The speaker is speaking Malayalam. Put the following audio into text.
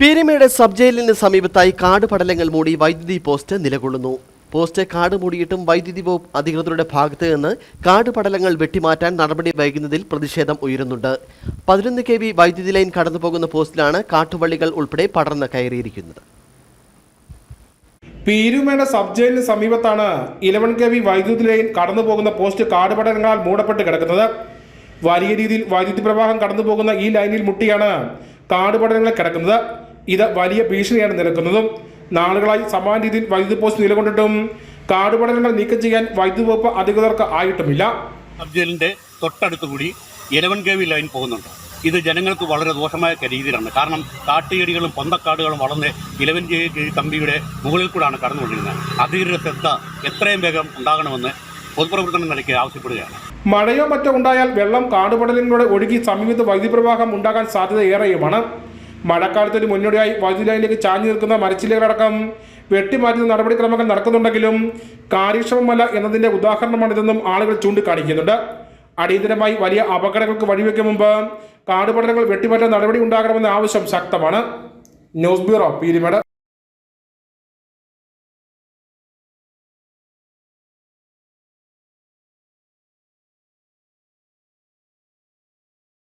പീരിമേട് സബ് ജയിലിന് സമീപത്തായി കാട് പടലങ്ങൾ മൂടി വൈദ്യുതി പോസ്റ്റ് നിലകൊള്ളുന്നു. പോസ്റ്റ് കാട് മൂടിയിട്ടും വൈദ്യുതി വകുപ്പ് അധികൃതരുടെ ഭാഗത്ത് നിന്ന് കാട് പടലങ്ങൾ വെട്ടിമാറ്റാൻ നടപടി വൈകുന്നതിൽ പ്രതിഷേധം ഉയരുന്നുണ്ട്. പതിനൊന്ന് കെ വി വൈദ്യുതി ലൈൻ കടന്നുപോകുന്ന പോസ്റ്റിലാണ് കാട്ടുവള്ളികൾ ഉൾപ്പെടെ പടർന്ന് കയറിയിരിക്കുന്നത്. പീരുമേട് സബ് ജയിലിന് സമീപത്താണ് ഇലവൻ കെ വി വൈദ്യുതി ലൈൻ കടന്നു പോകുന്ന പോസ്റ്റ് കാടുപടലങ്ങളാൽ മൂടപ്പെട്ട് കിടക്കുന്നത്. വലിയ രീതിയിൽ വൈദ്യുതി പ്രവാഹം കടന്നു പോകുന്ന ഈ ലൈനിൽ മുട്ടിയാണ് കാടുപടലങ്ങൾ കിടക്കുന്നത്. ഇത് വലിയ ഭീഷണിയാണ് നിലക്കുന്നതും നാളുകളായി സമാന രീതിയിൽ വൈദ്യുതി പോസ്റ്റ് നിലകൊണ്ടിട്ടും കാടുപടലങ്ങൾ നീക്കം ചെയ്യാൻ വൈദ്യുതി വകുപ്പ് അധികൃതർക്ക് ആയിട്ടുമില്ല. അബ്ജലിന്റെ തൊട്ടടുത്തുകൂടി തൊട്ടടുത്ത് കൂടി ഇലവൻ കെ വി ലൈൻ പോകുന്നുണ്ട്. ഇത് ജനങ്ങൾക്ക് വളരെ ദോഷമായ രീതിയിലാണ്. കാരണം കാട്ടുചെടികളും പൊന്തക്കാടുകളും വളർന്ന് ഇലവൻ കമ്പിയുടെ മുകളിൽ കൂടാണ് കടന്നുകൊണ്ടിരുന്നത്. അധികൃതരുടെ ശ്രദ്ധ എത്രയും വേഗം ഉണ്ടാകണമെന്ന് പൊതുപ്രവർത്തനം നിലയ്ക്ക് ആവശ്യപ്പെടുകയാണ്. മഴയോ മറ്റോ ഉണ്ടായാൽ വെള്ളം കാടുപടലിലൂടെ ഒഴുകി സമീപത്ത് വൈദ്യുതി പ്രവാഹം ഉണ്ടാകാൻ സാധ്യത ഏറെയുമാണ്. മഴക്കാലത്തിന് മുന്നോടിയായി വൈദ്യുതി ലൈനിലേക്ക് ചാഞ്ഞു നിൽക്കുന്ന മരച്ചില്ലകളടക്കം വെട്ടിമാറ്റുന്ന നടപടിക്രമങ്ങൾ നടക്കുന്നുണ്ടെങ്കിലും കാര്യക്ഷമമല്ല എന്നതിന്റെ ഉദാഹരണമാണിതെന്നും ആളുകൾ ചൂണ്ടിക്കാണിക്കുന്നുണ്ട്. അടിയന്തരമായി വലിയ അപകടങ്ങൾക്ക് വഴിവെക്കും മുമ്പ് കാടുപടലങ്ങൾ വെട്ടിമാറ്റാൻ നടപടി ഉണ്ടാകണമെന്ന ആവശ്യം ശക്തമാണ്. News bureau Peermade.